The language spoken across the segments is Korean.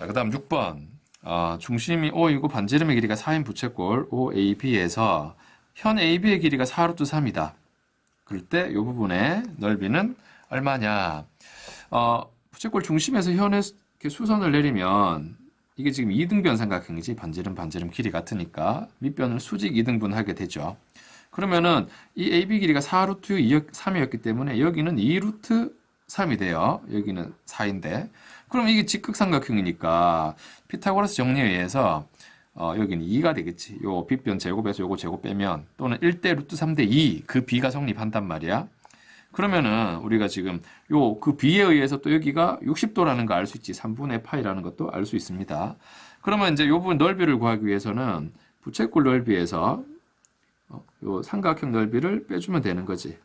자, 그 다음 6번. 어, 중심이 O이고 반지름의 길이가 4인 부채꼴 OAB에서 현 AB의 길이가 4루트 3이다. 그럴 때 이 부분의 넓이는 얼마냐? 어, 부채꼴 중심에서 이렇게 수선을 내리면 이게 지금 2등변 삼각형이지 반지름 반지름 길이 같으니까 밑변을 수직 2등분 하게 되죠. 그러면은 이 AB 길이가 4루트 3이었기 때문에 여기는 2루트 3이 돼요. 여기는 4인데. 그럼 이게 직극삼각형이니까 피타고라스 정리에 의해서 어, 여기는 2가 되겠지. 요 빗변 제곱에서 요거 제곱 빼면 또는 1대 루트 3대 2 그 b가 성립한단 말이야. 그러면은 우리가 지금 요 그 b에 의해서 또 여기가 60도라는 거 알 수 있지. 3분의 파이라는 것도 알 수 있습니다. 그러면 이제 요 부분 넓이를 구하기 위해서는 부채꼴 넓이에서 어, 요 삼각형 넓이를 빼주면 되는 거지.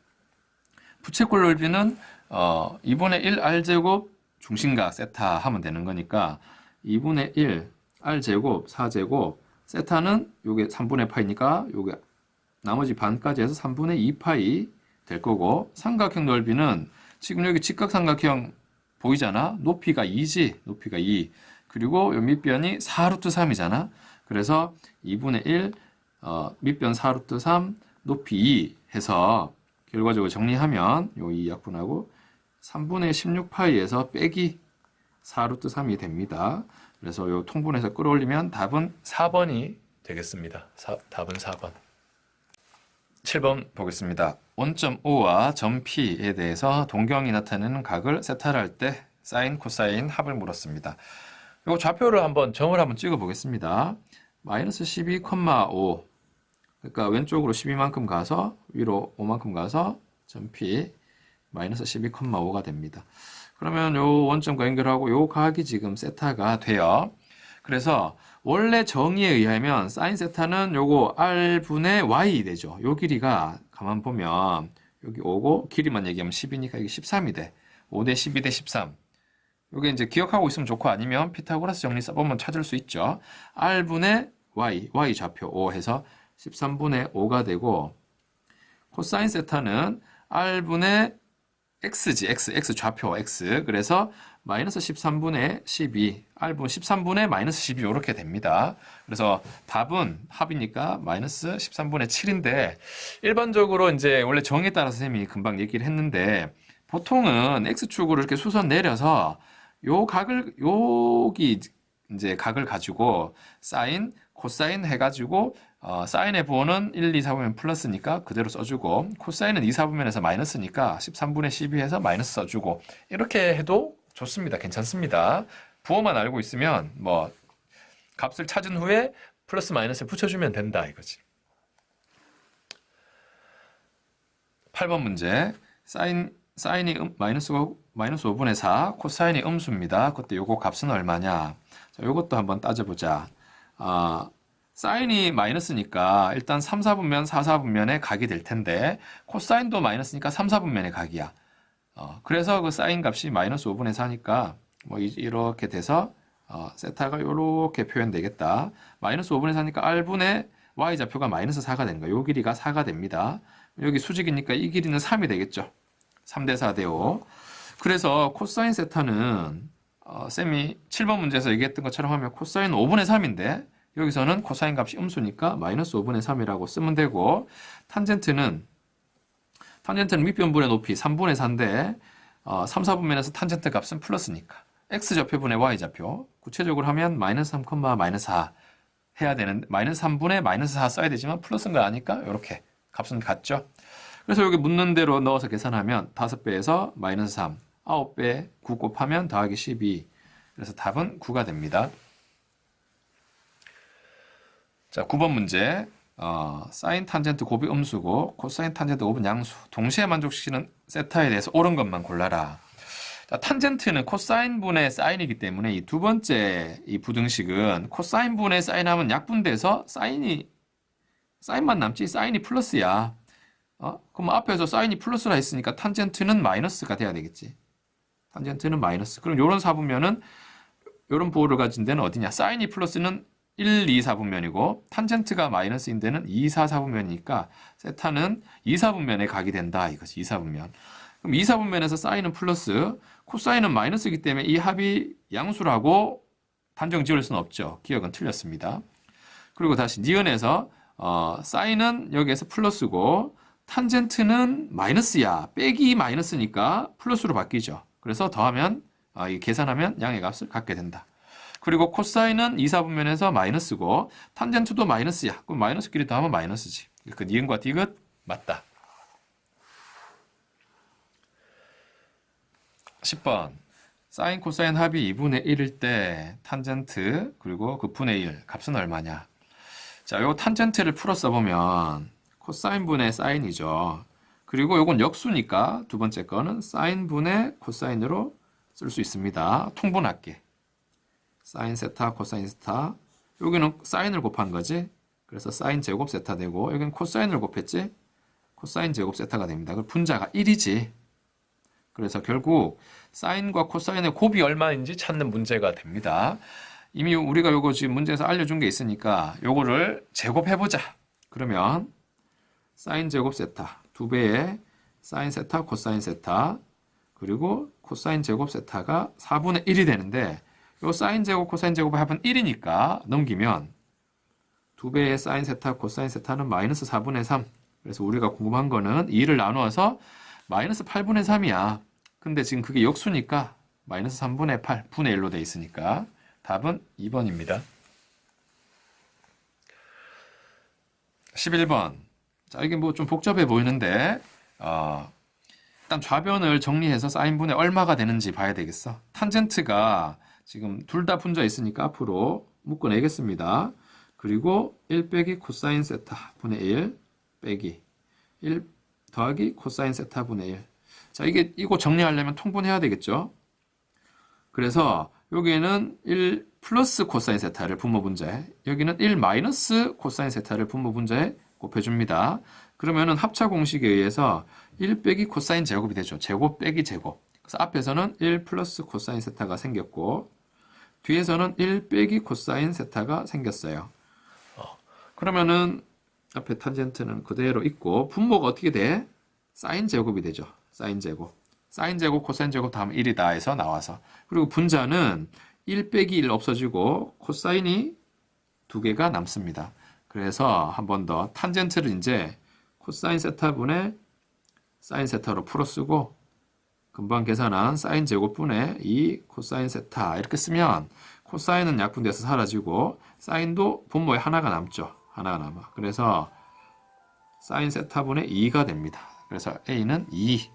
부채꼴 넓이는 어, 2분의 1 r제곱 중심각 세타 하면 되는 거니까 2분의 1 r제곱 4제곱 세타는 요게 3분의 파이니까 요게 나머지 반까지 해서 3분의 2파이 될 거고 삼각형 넓이는 지금 여기 직각삼각형 보이잖아? 높이가 2지 높이가 2 그리고 요 밑변이 4루트 3이잖아? 그래서 2분의 1 어, 밑변 4루트 3 높이 2 해서 결과적으로 정리하면 요 2 약분하고 3분의 16파이에서 빼기 4루트 3이 됩니다. 그래서 요 통분해서 끌어올리면 답은 4번이 되겠습니다. 사- 답은 4번. 7번 보겠습니다. 원점 O와 점 P에 대해서 동경이 나타내는 각을 세타할 때 사인, 코사인 합을 물었습니다. 요 좌표를 한번 점을 한번 찍어 보겠습니다. 마이너스 12,5 그러니까 왼쪽으로 12만큼 가서 위로 5만큼 가서 점 P 마이너스 12,5가 됩니다. 그러면 요 원점과 연결하고 요 각이 지금 세타가 돼요. 그래서 원래 정의에 의하면 사인 세타는 요거 r분의 y 되죠. 요 길이가 가만 보면 여기 5고 길이만 얘기하면 10이니까 이게 13이 돼. 5대 12 대 13. 요게 이제 기억하고 있으면 좋고 아니면 피타고라스 정리 써보면 찾을 수 있죠. r분의 y, y 좌표 5 해서 13분의 5가 되고 코사인 세타는 r분의 x지, x, x 좌표 x. 그래서 마이너스 13분의 12, r분 13분의 마이너스 12 이렇게 됩니다. 그래서 답은 합이니까 마이너스 13분의 7인데 일반적으로 이제 원래 정에 따라서 쌤이 금방 얘기를 했는데 보통은 x축으로 이렇게 수선 내려서 요 각을 여기 이제 각을 가지고 사인, 코사인 해가지고 어, 사인의 부호는 1, 2, 4분면 플러스니까 그대로 써주고 코사인은 2, 4분면에서 마이너스니까 13분의 12 해서 마이너스 써주고 이렇게 해도 좋습니다. 괜찮습니다. 부호만 알고 있으면 뭐 값을 찾은 후에 플러스 마이너스 붙여주면 된다 이거지. 8번 문제 사인 사인이 음, 마이너스 5, 마이너스 5분의 4 코사인이 음수입니다. 그때 요거 값은 얼마냐? 자, 요것도 한번 따져보자. 아, 사인이 마이너스니까 일단 3, 4분면 4, 4분면의 각이 될 텐데 코사인도 마이너스니까 3, 4분면의 각이야. 어, 그래서 그 사인 값이 마이너스 5분의 4니까 뭐 이- 이렇게 돼서 어, 세타가 이렇게 표현되겠다. 마이너스 5분의 4니까 r분의 y 좌표가 마이너스 4가 되는 거야. 요 길이가 4가 됩니다. 여기 수직이니까 이 길이는 3이 되겠죠. 3 대 4 대 5. 그래서 코사인 세타는 어, 쌤이 7번 문제에서 얘기했던 것처럼 하면 코사인 5분의 3인데 여기서는 코사인 값이 음수니까 마이너스 5분의 3이라고 쓰면 되고 탄젠트는 탄젠트는 밑변분의 높이 3분의 4인데 어, 3, 4분면에서 탄젠트 값은 플러스니까 x 좌표분의 y 좌표 구체적으로 하면 마이너스 3, 마이너스 4 해야 되는데 마이너스 3분의 마이너스 4 써야 되지만 플러스인 거 아니까 이렇게 값은 같죠. 그래서 여기 묻는 대로 넣어서 계산하면 5배에서 마이너스 3, 9배 9 곱하면 더하기 12 그래서 답은 9가 됩니다. 자, 9번 문제. 어, 사인 탄젠트 곱이 음수고 코사인 탄젠트 곱은 양수. 동시에 만족시키는 세타에 대해서 옳은 것만 골라라. 자, 탄젠트는 코사인 분의 사인이기 때문에 이 두 번째 이 부등식은 코사인 분의 사인하면 약분돼서 사인이 사인만 남지 사인이 플러스야. 어? 그럼 앞에서 사인이 플러스라 했으니까 탄젠트는 마이너스가 돼야 되겠지. 탄젠트는 마이너스. 그럼 요런 사분면은 요런 부호를 가진 데는 어디냐? 사인이 플러스는 1, 2, 4분면이고 탄젠트가 마이너스인 데는 2, 4, 4분면이니까 세타는 2, 4분면에 각이 된다 이거지. 2, 4분면. 그럼 2, 4분면에서 사인은 플러스, 코사인은 마이너스이기 때문에 이 합이 양수라고 판정 지을 수는 없죠. 기억은 틀렸습니다. 그리고 다시 니은에서 어, 사인은 여기에서 플러스고 탄젠트는 마이너스야. 빼기 마이너스니까 플러스로 바뀌죠. 그래서 더하면 아, 이 계산하면 양의 값을 갖게 된다. 그리고 코사인은 이사분면에서 마이너스고 탄젠트도 마이너스야. 그럼 마이너스끼리 더하면 마이너스지. 그 니은과 디귿 맞다. 10번 사인 코사인 합이 2분의 1일 때 탄젠트 그리고 그 분의 1 값은 얼마냐? 자, 요 탄젠트를 풀어 써보면 코사인 분의 사인이죠. 그리고 요건 역수니까 두 번째 거는 사인 분의 코사인으로 쓸 수 있습니다. 통분할게. 사인 세타, 코사인 세타. 여기는 사인을 곱한 거지. 그래서 사인 제곱 세타 되고 여기는 코사인을 곱했지. 코사인 제곱 세타가 됩니다. 그 분자가 1이지. 그래서 결국 사인과 코사인의 곱이 얼마인지 찾는 문제가 됩니다. 이미 우리가 요거 지금 문제에서 알려준 게 있으니까 요거를 제곱해보자. 그러면 사인 제곱 세타 두 배의 사인 세타 코사인 세타 그리고 코사인 제곱 세타가 4분의 1이 되는데 요 사인 제곱 코사인 제곱 합은 1이니까 넘기면 두 배의 사인 세타 코사인 세타는 마이너스 4분의 3 그래서 우리가 궁금한 거는 2를 나누어서 마이너스 8분의 3이야. 근데 지금 그게 역수니까 마이너스 3분의 8 분의 1로 돼 있으니까 답은 2번입니다. 11번. 자, 이게 뭐 좀 복잡해 보이는데, 어, 일단 좌변을 정리해서 사인분의 얼마가 되는지 봐야 되겠어. 탄젠트가 지금 둘 다 분자 있으니까 앞으로 묶어내겠습니다. 그리고 1 빼기 코사인 세타 분의 1 빼기 1 더하기 코사인 세타 분의 1. 자, 이게 이거 정리하려면 통분해야 되겠죠? 그래서 여기에는 1 플러스 코사인 세타를 분모 분자에 여기는 1 마이너스 코사인 세타를 분모 분자에 곱해줍니다. 그러면은 합차 공식에 의해서 1 빼기 코사인 제곱이 되죠. 제곱 빼기 제곱. 그래서 앞에서는 1 플러스 코사인 세타가 생겼고 뒤에서는 1 빼기 코사인 세타가 생겼어요. 어, 그러면은 앞에 탄젠트는 그대로 있고 분모가 어떻게 돼? 사인 제곱이 되죠. 사인 제곱. 사인 제곱, 코사인 제곱 다음 1이다 해서 나와서. 그리고 분자는 1 빼기 1 없어지고 코사인이 두 개가 남습니다. 그래서 한 번 더 탄젠트를 이제 코사인 세타분의 사인 세타로 풀어 쓰고 금방 계산한 사인 제곱분의 2 코사인 세타 이렇게 쓰면 코사인은 약분돼서 사라지고 사인도 분모에 하나가 남죠. 하나가 남아. 그래서 사인 세타분의 2가 됩니다. 그래서 A는 2.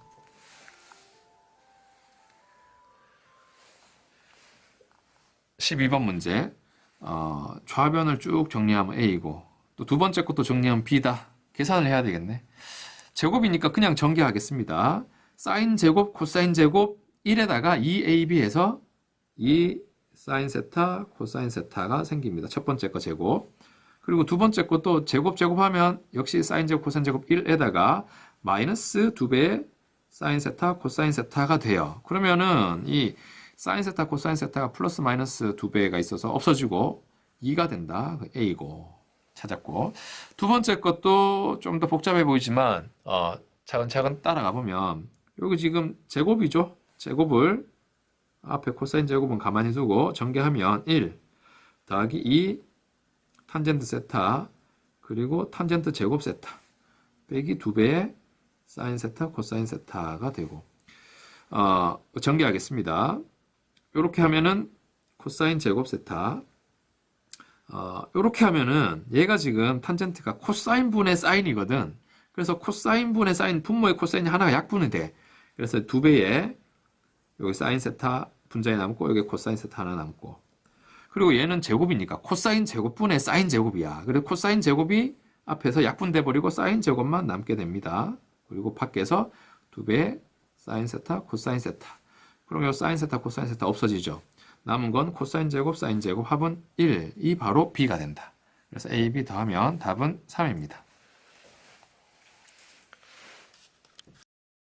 (12번) 문제 어, 좌변을 쭉 정리하면 A고 또 두 번째 것도 정리하면 B다 계산을 해야 되겠네 제곱이니까 그냥 전개하겠습니다 사인 제곱 코사인 제곱 1에다가 2AB 해서 2 사인 세타 코사인 세타가 생깁니다 첫 번째 거 제곱 그리고 두 번째 것도 제곱 제곱하면 역시 사인 제곱 코사인 제곱 1에다가 마이너스 2배의 사인 세타 코사인 세타가 돼요. 그러면은 이 사인 세타 코사인 세타가 플러스 마이너스 2배가 있어서 없어지고 2가 된다. 그 A고 찾았고 두 번째 것도 좀 더 복잡해 보이지만 어, 차근차근 따라가 보면 여기 지금 제곱이죠. 제곱을 앞에 코사인 제곱은 가만히 두고 전개하면 1 더하기 2 탄젠트 세타 그리고 탄젠트 제곱 세타 빼기 2배의 사인 세타 코사인 세타가 되고 어, 전개하겠습니다. 이렇게 하면은 코사인 제곱 세타 어, 이렇게 하면은 얘가 지금 탄젠트가 코사인 분의 사인이거든. 그래서 코사인 분의 사인 분모의 코사인이 하나가 약분이 돼. 그래서 두 배에 여기 사인 세타 분자에 남고 여기 코사인 세타 하나 남고 그리고 얘는 제곱이니까 코사인 제곱분의 사인 제곱이야. 그래서 코사인 제곱이 앞에서 약분돼 버리고 사인 제곱만 남게 됩니다. 그리고 밖에서 두 배의 사인 세타, 코사인 세타. 그럼 이 사인 세타, 코사인 세타 없어지죠. 남은 건 코사인 제곱, 사인 제곱 합은 1. 이 바로 B가 된다. 그래서 A, B 더하면 답은 3입니다.